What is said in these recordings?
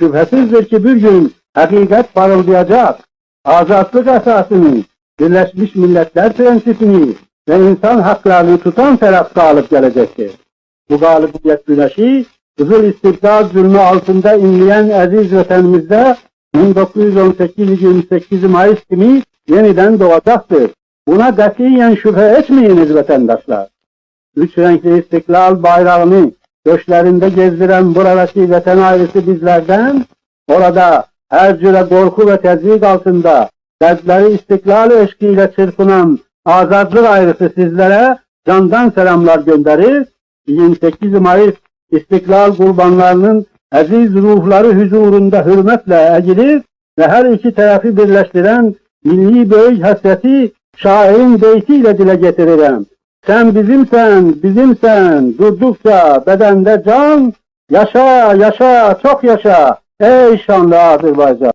Şüphesizdir ki bir gün hakikat parıldayacak. Azatlık esasını, Birleşmiş Milletler prensipini ve insan haklarını tutan taraf galip gelecektir. Bu galibiyet güneşi Kızıl İstiklal zulmü altında inleyen aziz vatanımızda 1918-28 Mayıs günü yeniden doğacaktır. Buna katiyen şüphe etmeyiniz vatandaşlar. Üç renkli istiklal bayrağını göçlerinde gezdiren buradaki vatan ailesi bizlerden, orada her cüre korku ve tezvik altında kalpleri istiklal eşkiyle çırpınan azadlık ayrısı sizlere candan selamlar gönderir. 28 Mayıs İstiklal kurbanlarının aziz ruhları huzurunda hürmetle eğilir ve her iki tarafı birleştiren milli büyük hasreti şairin beytiyle dile getiririm. Sen bizimsen, bizimsen, durdukça bedende can, yaşa, yaşa, çok yaşa, ey şanlı Azerbaycan.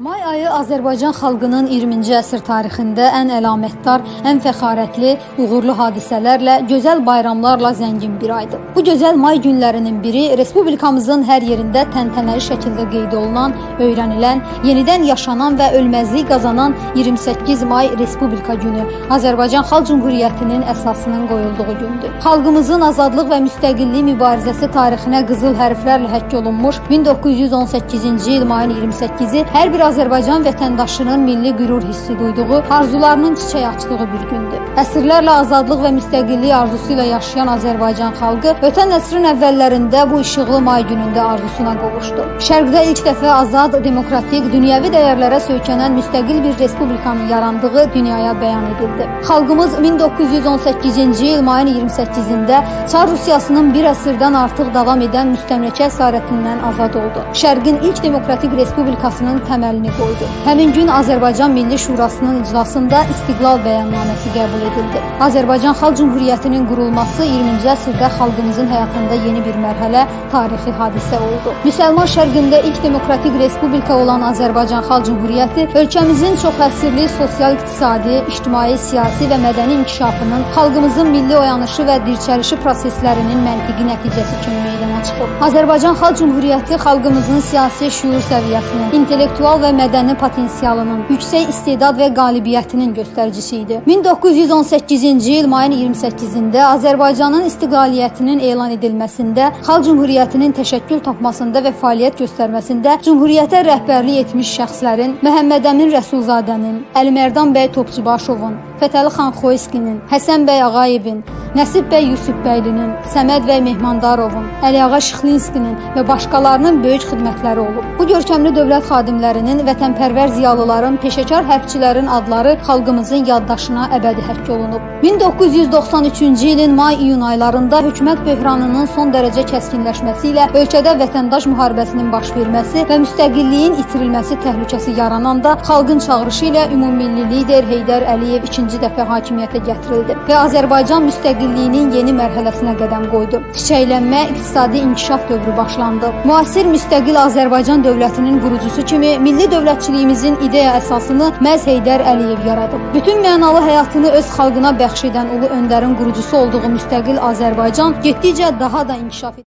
May ayı Azərbaycan xalqının 20-ci əsr tarixində ən əlamətdar, ən fəxarətli, uğurlu hadisələrlə, gözəl bayramlarla zəngin bir aydır. Bu gözəl may günlərinin biri respublikamızın hər yerində təntənəli şəkildə qeyd olunan, öyrənilən, yenidən yaşanan və ölməzlik qazanan 28 may Respublika günü, Azərbaycan Xalq Cümhuriyyətinin əsasının qoyulduğu gündür. Xalqımızın azadlıq və müstəqillik mübarizəsi tarixinə qızıl hərflərlə həkk olunmuş 1918-ci il mayın 28-i hər bir Azərbaycan vətəndaşının milli qürur hissi duyduğu, arzularının çiçək açdığı bir gündür. Əsrlərlə azadlıq və müstəqillik arzusu ilə yaşayan Azərbaycan xalqı ötən əsrin əvvəllərində bu işıqlı may günündə arzusuna qovuşdu. Şərqdə ilk dəfə azad, demokratik, dünyəvi dəyərlərə söykənən müstəqil bir respublikanın yarandığı dünyaya bəyan edildi. Xalqımız 1918-ci il mayın 28-də Çar Rusiyasının bir əsrdən artıq davam edən müstəmləkə əsarətindən azad oldu. Şərqin ilk demokratik respublikasının təməlini qoydu. Həmin gün Azərbaycan Milli Şurasının iclasında İstiqlal bəyannaməsi qəbul edildi. Azərbaycan Xalq Cümhuriyyətinin qurulması 20-ci əsrdə xalqımızın həyatında yeni bir mərhələ, tarixi hadisə oldu. Müsəlman Şərqində ilk demokratik respublika olan Azərbaycan Xalq Cümhuriyyəti ölkəmizin çox əsrli sosial-iqtisadi, ictimai, siyasi və mədəni inkişafının, xalqımızın milli oyanışı və dirçəlişi proseslərinin məntiqi nəticəsi kimi meydana çıxıb. Azərbaycan Xalq Cümhuriyyəti xalqımızın siyasi şüur səviyyəsinin, intellektual və mədəni potensialının, yüksək istedad və qalibiyyətinin göstəricisi idi. 1918-ci il mayın 28-də Azərbaycanın istiqlaliyyətinin elan edilməsində, Xalq Cümhuriyyətinin təşəkkül tapmasında və fəaliyyət göstərməsində Cümhuriyyətə rəhbərlik etmiş şəxslərin Məhəmməd Əmin Rəsulzadənin, Əlimərdan bəy Topçubaşovun, Fətəli xan Xoyskinin, Həsən bəy Ağayevin, Nəsib bəy Yusufbəylinin, Səməd bəy Mehmandarovun, Əliağa Şıxlinskinin və başqalarının böyük xidmətləri olub. Bu görkəmli dövlət xadimlərinin, vətənpərvər ziyalıların, peşəkar hərbçilərin adları xalqımızın yaddaşına əbədi həkk olunub. 1993-cü ilin may-iyun aylarında hökumət böhranının son dərəcə kəskinləşməsi ilə ölkədə vətəndaş müharibəsinin baş verməsi və müstəqilliyin itirilməsi təhlükəsi yarananda xalqın çağırışı ilə ümummilli lider Heydər Əliyev ikinci dəfə hakimiyyətə gətirildi və Azərbaycan müstəqilliyinin yeni mərhələsinə qədəm qoydu. Çiçəklənmə, iqtisadi inkişaf dövrü başlandı. Müasir müstəqil Azərbaycan dövlətinin qurucusu kimi milli dövlətçiliyimizin ideya əsasını məhz Heydər Əliyev yaradıb. Bütün mənalı həyatını öz xalqına bəxş edən ulu öndərin qurucusu olduğu müstəqil Azərbaycan getdikcə daha da inkişaf edir.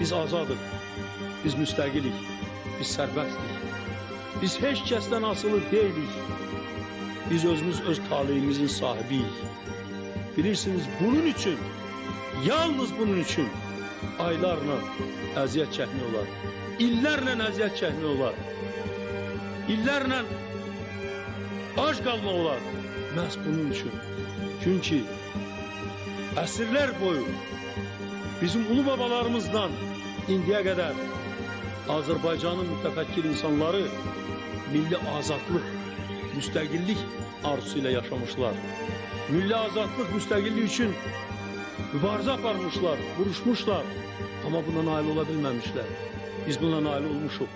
Biz azadıq, biz müstəqilik, biz sərbəstdik. Biz heç kəsdən asılı deyilik. Biz özümüz öz taleyimizin sahibiyik. Bilirsiniz bunun üçün, yalnız bunun üçün aylarla əziyyət çəkmək olar. İllərlə əziyyət çəkmək olar. İllərlə ac qalmaq olar. Məhz bunun üçün. Çünki əsrlər boyu bizim ulu babalarımızdan indiyə qədər Azərbaycanın mütəfəkkir insanları milli azadlıq, müstəqillik arzusu ilə yaşamışlar. Milli azadlıq, müstəqillik üçün mübarizə aparmışlar, vuruşmuşlar. Amma buna nail ola bilməmişlər. Biz buna nail olmuşuq.